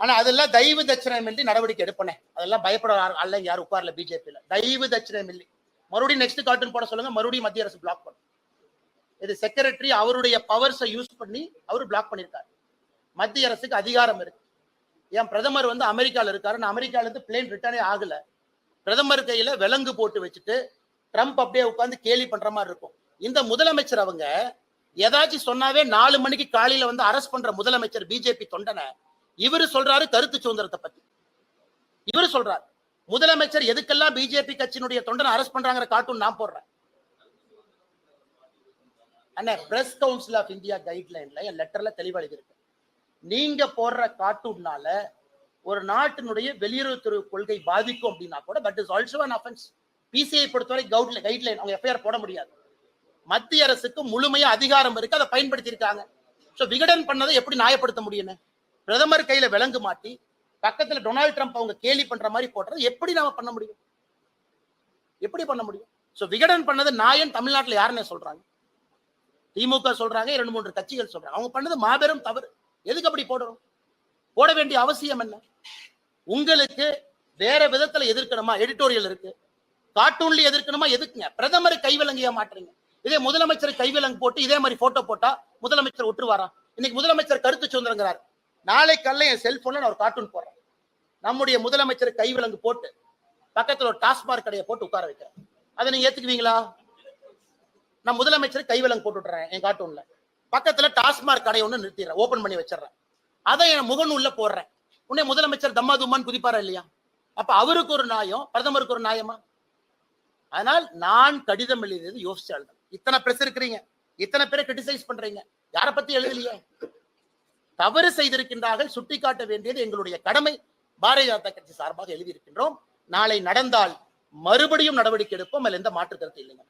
ஆனா அதெல்லாம் தெய்வ தட்சிணம் மில்லி நடவடிக்கை எடுப்பனே. அதெல்லாம் பயப்பட அல்ல யாரும் உட்கார்ல பிஜேபியில தெய்வ தட்சிணம் மில்லி மறுபடியும் நெக்ஸ்ட் கார்ட்டூன் போட சொல்லுங்க மறுபடியும் மத்திய அரசு பிளாக் பண்ணும் இது செக்ரட்டரி அவருடைய பவர்ஸை யூஸ் பண்ணி அவர் பிளாக் பண்ணியிருக்காரு மத்திய அரசுக்கு அதிகாரம் இருக்கு. என் பிரதமர் வந்து அமெரிக்கால இருக்காரு. நான் அமெரிக்கால இருந்து பிளேன் ரிட்டர்னே ஆகல. பிரதமர் கையில விலங்கு போட்டு வச்சுட்டு ட்ரம்ப் அப்படியே உட்காந்து கேலி பண்ற மாதிரி இருக்கும். இந்த முதலமைச்சர் அவங்க ஏதாச்சும் சொன்னாவே நாலு மணிக்கு காலையில வந்து அரெஸ்ட் பண்ற முதலமைச்சர் பிஜேபி தொண்டனை இவரு சொல்றாரு கருத்து சுதந்திரத்தை பத்தி. இவரு சொல்றாரு முதலமைச்சர் எதுக்கெல்லாம் பிஜேபி கட்சியினுடைய தொண்டனை அரெஸ்ட் பண்றாங்கிற கார்ட்டூன் நான் போடுறேன். அண்ணா பிரஸ் கவுன்சில் ஆஃப் இந்தியா கைட்லைன்ல என் லெட்டர்ல தெளிவா எழுதியிருக்கு. நீங்க போடுற கார்ட்டூன்னால ஒரு நாட்டினுடைய வெளியுறவுத்துறை கொள்கை பாதிக்கும் அப்படின்னா கூட but is also an offence PCI பொறுத்தவரை கவுட்ல கைட்லைன் அவங்க எஃப்ஐஆர் போட முடியாது. மத்திய அரசுக்கு முழுமையா அதிகாரம் இருக்கு அதை பயன்படுத்தி இருக்காங்க ஸோ விகடன் பண்ணதை எப்படி நியாயப்படுத்த முடியும்னு? பிரதமர் கையில விலங்கு மாட்டி பக்கத்துல டொனால்ட் ட்ரம்ப் அவங்க கேலி பண்ற மாதிரி போடுறது எப்படி நாம பண்ண முடியும்? எப்படி பண்ண முடியும்? ஸோ விகடன் பண்ணது நாயன் தமிழ்நாட்டுல யாருன்னு சொல்றாங்க. திமுக சொல்றாங்க இரண்டு மூன்று கட்சிகள் சொல்றாங்க. அவங்க பண்ணது மாபெரும் தவறு. எதுக்கு அப்படி போடுறோம்? போட வேண்டிய அவசியம் என்ன? உங்களுக்கு வேற விதத்துல எதிர்க்கணுமா? எடிட்டோரியல் இருக்கு. கார்ட்டூன்ல எதிர்க்கணுமா? எதுக்குங்க? பிரதமர் கைவிலங்கியா மாட்டுறீங்க இதே முதலமைச்சர் கைவிலங்கு போட்டு இதே மாதிரி போட்டோ போட்டா முதலமைச்சர் ஒட்டுவாரா இன்னைக்கு முதலமைச்சர் கருத்து சுதந்திரங்கிறார். நாளை காலைல என் செல்போன்ல நான் ஒரு கார்ட்டூன் போடுறேன். நம்முடைய முதலமைச்சர் கைவிலங்கு போட்டு பக்கத்துல ஒரு டாஸ்மார்க் கடையை போட்டு உட்கார வைக்கிறேன் அதை நீங்க ஏத்துக்குவீங்களா? நான் முதலமைச்சர் கைவிலங்கு போட்டு விட்டுறேன் என் கார்ட்டூன்ல பக்கத்துல டாஸ்மார்க் கடை ஒன்று நிறுத்திடுறேன் ஓபன் பண்ணி வச்சிடுறேன். அதை என் முகநூல்ல போடுறேன். உடனே முதலமைச்சர் தம்மா தும்மான்னு குதிப்பாரா இல்லையா? அப்ப அவருக்கு ஒரு நியாயம் பிரதமருக்கு ஒரு நியாயமா? அதனால் நான் கடிதம் எழுதியது யோசிச்சு இத்தனை பிரஸ் இருக்கிறீங்க. இத்தனை பேரை கிரிட்டிசைஸ் பண்றீங்க. யாரை பத்தி எழுதலையே? தவறு செய்திருக்கின்றார்கள் சுட்டிக்காட்ட வேண்டியது எங்களுடைய கடமை. பாரதிய ஜனதா கட்சி சார்பாக எழுதியிருக்கின்றோம். நாளை நடந்தால் மறுபடியும் நடவடிக்கை எடுப்போம். அதில் எந்த மாற்று கருத்து இல்லைங்க.